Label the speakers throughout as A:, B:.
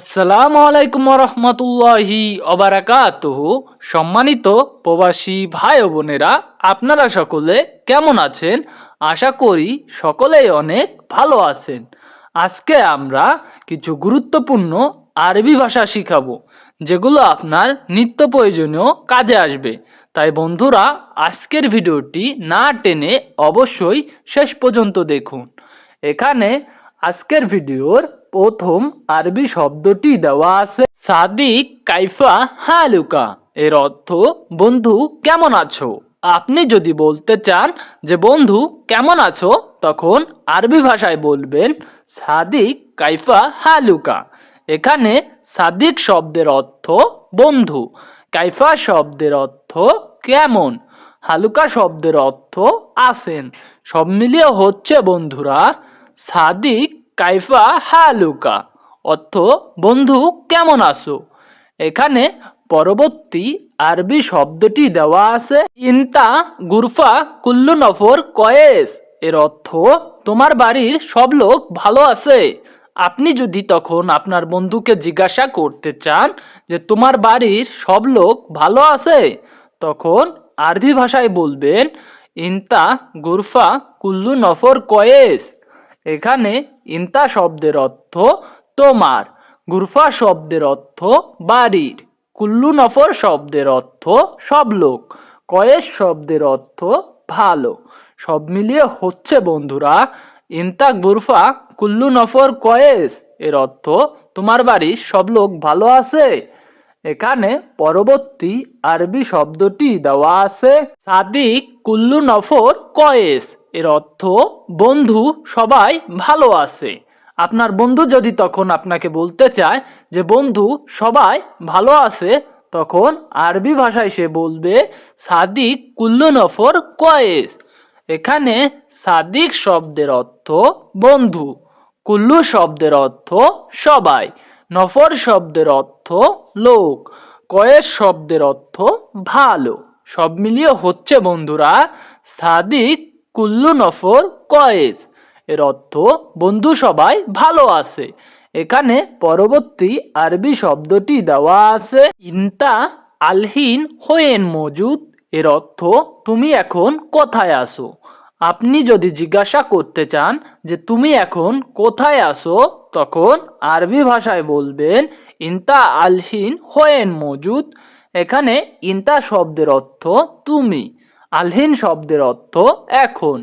A: আসসালামু আলাইকুম রহমতুল্লাহি অবারাকাতুহ সম্মানিত প্রবাসী ভাই বোনেরা, আপনারা সকলে কেমন আছেন? আশা করি সকলেই অনেক ভালো আছেন। আজকে আমরা কিছু গুরুত্বপূর্ণ আরবি ভাষা শিখাবো, যেগুলো আপনার নিত্য প্রয়োজনীয় কাজে আসবে। তাই বন্ধুরা, আজকের ভিডিওটি না টেনে অবশ্যই শেষ পর্যন্ত দেখুন। এখানে আজকের ভিডিওর প্রথম আরবি শব্দটি দেওয়া আছে। সাদিক কাইফা হালুকা। এর অর্থ, বন্ধু, কেমন আছো? আপনি যদি বলতে চান যে, বন্ধু, কেমন আছো? তখন আরবি ভাষায় বলবেন, সাদিক কাইফা হালুকা। এখানে সাদিক শব্দের অর্থ, বন্ধু। কাইফা শব্দের অর্থ, কেমন? হালুকা শব্দের অর্থ, আসেন। সব মিলিয়ে হচ্ছে, বন্ধুরা, সাদিক কাইফা হালুকা, অর্থ, বন্ধু, কেমন আছো? এখানে পরবর্তী আরবি শব্দটি দেওয়া আছে, ইনতা গুরফা কুল্লু নফর কয়েস এর অর্থ, তোমার বাড়ির সব লোক ভালো আছে। আপনি যদি তখন আপনার বন্ধুকে জিজ্ঞাসা করতে চান যে, তোমার বাড়ির সব লোক ভালো আছে? তখন আরবি ভাষায় বলবেন, ইনতা গুরফা কুল্লু নফর কয়েস। এখানে ইন্তা শব্দের অর্থ তোমার, গুরফা শব্দের অর্থ বাড়ির, কুল্লু নফর শব্দের অর্থ সব লোক, কয়েস শব্দের অর্থ ভালো। সব মিলিয়ে হচ্ছে বন্ধুরা, ইন্তা, গুরফা, কুল্লু নফর, কয়েস এর অর্থ তোমার বাড়ির সব লোক ভালো আছে। এখানে পরবর্তী আরবি শব্দটি দেওয়া আছে, সাদিক, কুল্লু নফর, কয়েস। এর অর্থ, বন্ধু সবাই ভালো আছে। আপনার বন্ধু যদি তখন আপনাকে বলতে চায় যে, বন্ধু সবাই ভালো আছে তখন আরবি ভাষায় সে বলবে, সাদিক কুল্লু নফর কয়েস এখানে সাদিক শব্দের অর্থ, বন্ধু। কুল্লু শব্দের অর্থ, সবাই। নফর শব্দের অর্থ, লোক। কয়েস শব্দের অর্থ, ভালো। সব মিলিয়ে হচ্ছে, বন্ধুরা, সাদিক কুল্লু নফর কয়েস এর অর্থ, বন্ধু সবাই ভালো আছে। এখানে পরবর্তী আরবি শব্দটি দেওয়া আছে, ইনতা আলহিন হোয়েন মজুদ। এর অর্থ, তুমি এখন কোথায় আসো আপনি যদি জিজ্ঞাসা করতে চান যে, তুমি এখন কোথায় আসো তখন আরবি ভাষায় বলবেন, ইনতা আলহিন হোয়েন মজুদ। এখানে ইনতা শব্দের অর্থ, তুমি। আলহিন শব্দের অর্থ এখন।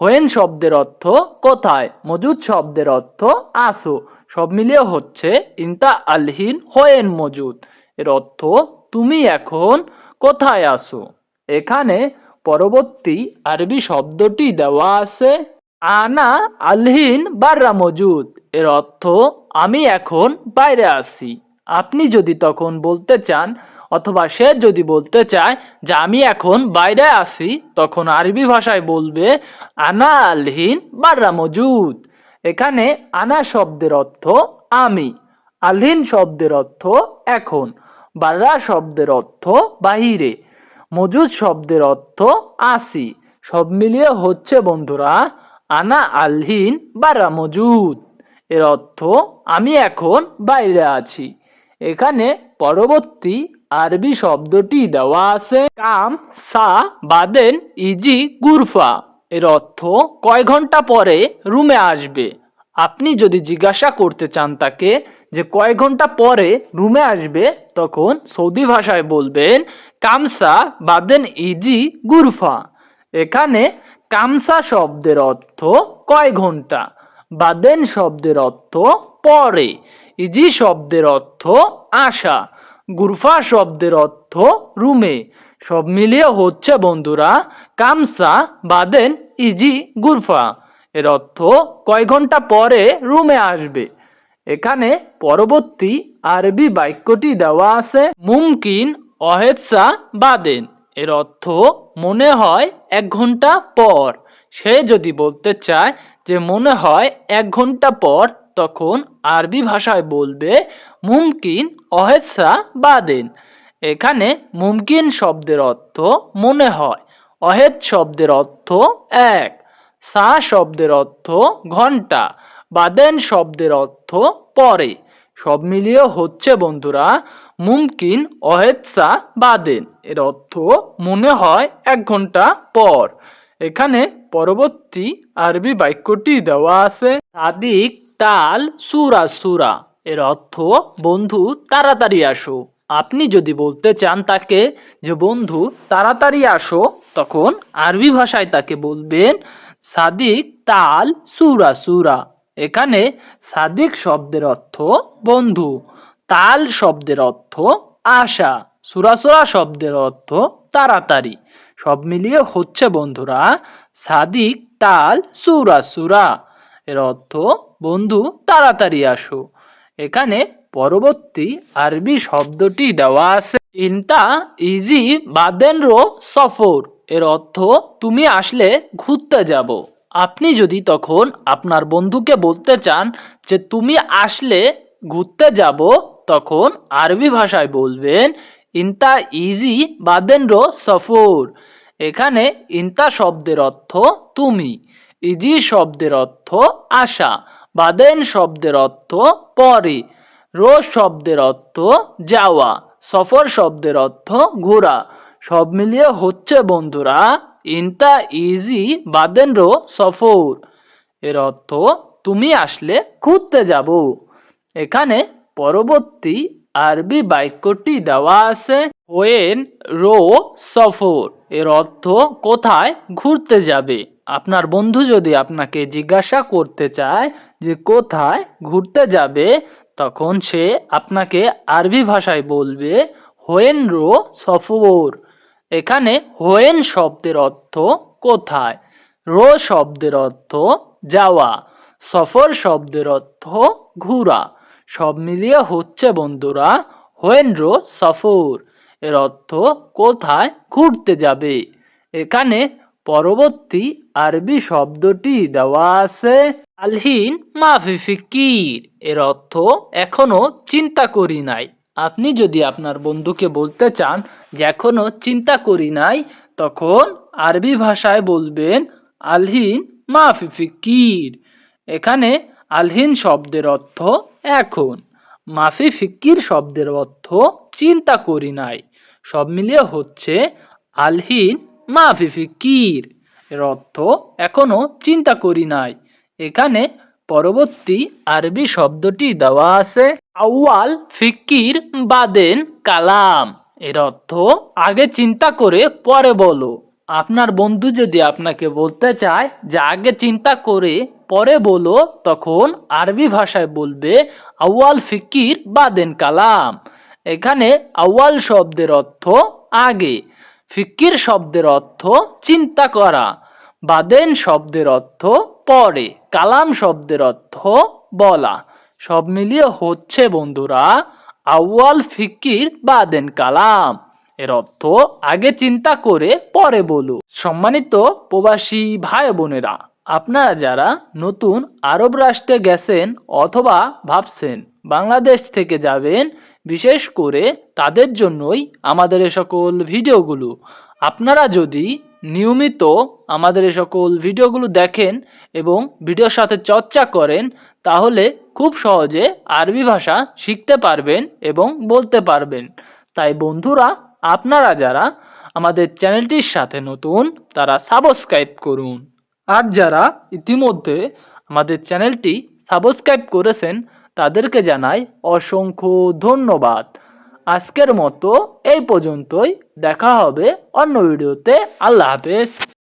A: হোয়েন শব্দের অর্থ কোথায়? মজুদ শব্দের অর্থ আসো। সব মিলিয়ে হচ্ছে ইনতা আলহিন হোয়েন মজুদ। এর অর্থ তুমি এখন কোথায় আসো? এখানে পরবর্তী আরবি শব্দটি দেওয়া আছে, আনা আলহিন বাররা মজুদ। এর অর্থ আমি এখন বাইরে আছি। আপনি যদি তখন বলতে চান অথবা সে যদি বলতে চায় যে আমি এখন বাইরে আছি, তখন আরবি ভাষায় বলবে, আনা আলহিন বাররা মজুদ। এখানে আনা শব্দের অর্থ আমি আলহিন শব্দের অর্থ এখন বাররা শব্দের অর্থ বাহিরে মজুদ শব্দের অর্থ আসি সব মিলিয়ে হচ্ছে, বন্ধুরা, আনা আলহিন বারা মজুদ এর অর্থ আমি এখন বাইরে আছি এখানে পরবর্তী আরবি শব্দটি দেওয়া আছে। কাম, সা, বাদেন, ইজি, গুরফা। এর অর্থ কয় ঘণ্টা পরে রুমে আসবে। আপনি যদি জিজ্ঞাসা করতে চান তাকে যে কয় ঘণ্টা পরে রুমে আসবে, তখন সৌদি ভাষায় বলবেন কামসা বাদেন, ইজি, গুরফা। এখানে কামসা শব্দের অর্থ কয় ঘণ্টা, বাদেন শব্দের অর্থ পরে, ইজি শব্দের অর্থ আশা। গুরফা শব্দের অর্থ রুমে। সব মিলিয়ে হচ্ছে বন্ধুরা, কামসা, বাদেন, ইজি, গুরফা। এর অর্থ কয় ঘণ্টা পরে রুমে আসবে। এখানে পরবর্তী আরবি বাক্যটি দেওয়া আছে, মুমকিন, অহেৎসা, বাদেন। এর অর্থ মনে হয় এক ঘণ্টা পর। সে যদি বলতে চায় যে মনে হয় এক ঘণ্টা পর তখন আরবি ভাষায় বলবে, মুমকিন অহেৎসা বাদেন। এখানে মুমকিন শব্দের অর্থ মনে হয়, অহেদ শব্দের অর্থ এক, সা শব্দের অর্থ ঘণ্টা, বাদেন শব্দের অর্থ পরে। সব মিলিয়ে হচ্ছে, বন্ধুরা, মুমকিন অহেৎসা বাদেন। এর অর্থ মনে হয় এক ঘণ্টা পর। এখানে পরবর্তী আরবি বাক্যটি দেওয়া আছে, সাদিক তাল, সুরা সুরা। এর অর্থ, বন্ধু, তাড়াতাড়ি আসো। আপনি যদি বলতে চান তাকে যে, বন্ধু, তাড়াতাড়ি আসো, তখন আরবি ভাষায় তাকে বলবেন সাদিক তাল, সুরা সুরা। এখানে সাদিক শব্দের অর্থ বন্ধু, তাল শব্দের অর্থ আশা। সুরাসুরা শব্দের অর্থ তাড়াতাড়ি। সব মিলিয়ে হচ্ছে, বন্ধুরা, সাদিক তাল, সুরা সুরা। এর অর্থ, বন্ধু, তাড়াতাড়ি আসো। এখানে পরবর্তী আরবি শব্দটি দেওয়া আছে ইনটা ইজি বাদেন রো সফর। এর অর্থ, তুমি আসলে ঘুরতে যাব। আপনি যদি তখন আপনার বন্ধুকে বলতে চান যে, তুমি আসলে ঘুরতে যাব, তখন আরবি ভাষায় বলবেন, ইনতা ইজি বাদেন রো সফর। এখানে ইনতা শব্দের অর্থ, তুমি। ইজি শব্দের অর্থ আশা, বাদেন শব্দের অর্থ পরে রোজ শব্দের অর্থ যাওয়া, সফর শব্দের অর্থ ঘোরা। সব মিলিয়ে হচ্ছে বন্ধুরা ইনতা ইজি, বাদেন রো, সফর। এর অর্থ তুমি আসলে ঘুরতে যাব। এখানে পরবর্তী আরবি বাক্যটি দেওয়া আছে ওয়েন রো সফর। এর অর্থ কোথায় ঘুরতে যাবে? আপনার বন্ধু যদি আপনাকে জিজ্ঞাসা করতে চায় যে কোথায় ঘুরতে যাবে, তখন সে আপনাকে আরবি ভাষায় বলবে হোয়েন রো সফর। এখানে হোয়েন শব্দের অর্থ কোথায়, রো শব্দের অর্থ যাওয়া, সফর শব্দের অর্থ ঘুরা। সব মিলিয়ে হচ্ছে বন্ধুরা হোয়েন রো সফর। এর অর্থ কোথায় ঘুরতে যাবে। এখানে পরবর্তী আরবি শব্দটি দেওয়া আছে আলহিন মাফি ফিকির। এর অর্থ এখনও চিন্তা করি নাই। আপনি যদি আপনার বন্ধুকে বলতে চান যে এখনও চিন্তা করি নাই, তখন আরবি ভাষায় বলবেন আলহিন মাফি ফিকির। এখানে আলহিন শব্দের অর্থ এখন। মাফি ফিকির শব্দের অর্থ চিন্তা করি নাই। সব মিলিয়ে হচ্ছে আলহিন মাফি ফিকির এর অর্থ এখনও চিন্তা করি নাই। এখানে পরবর্তী আরবি শব্দটি দেওয়া আছে, আউয়াল ফিকির বাদেন কালাম। এর অর্থ আগে চিন্তা করে পরে বলো। আপনার বন্ধু যদি আপনাকে বলতে চায় যে আগে চিন্তা করে পরে বলো, তখন আরবি ভাষায় বলবে আউয়াল ফিকির বাদেন কালাম। এখানে আউয়াল শব্দের অর্থ আগে। ফিকির শব্দের অর্থ চিন্তা করা, বাদেন শব্দের অর্থ পরে কালাম শব্দের অর্থ বলা। সব মিলিয়ে হচ্ছে বন্ধুরা, আউয়াল ফিকির, বাদেন কালাম। এর অর্থ আগে চিন্তা করে পরে বলো সম্মানিত প্রবাসী ভাই বোনেরা আপনারা যারা নতুন আরব রাষ্ট্রে গেছেন অথবা ভাবছেন বাংলাদেশ থেকে যাবেন বিশেষ করে তাদের জন্যই আমাদের এ সকল ভিডিওগুলো। আপনারা যদি নিয়মিত আমাদের এ সকল ভিডিওগুলো দেখেন এবং ভিডিওর সাথে চর্চা করেন, তাহলে খুব সহজে আরবি ভাষা শিখতে পারবেন এবং বলতে পারবেন। তাই বন্ধুরা, আপনারা যারা আমাদের চ্যানেলটির সাথে নতুন, তারা সাবস্ক্রাইব করুন। আর যারা ইতিমধ্যে আমাদের চ্যানেলটি সাবস্ক্রাইব করেছেন তাদেরকে জানাই অসংখ্য ধন্যবাদ। আজকের মতো এই পর্যন্তই। দেখা হবে অন্য ভিডিওতে। আল্লাহ হাফেজ।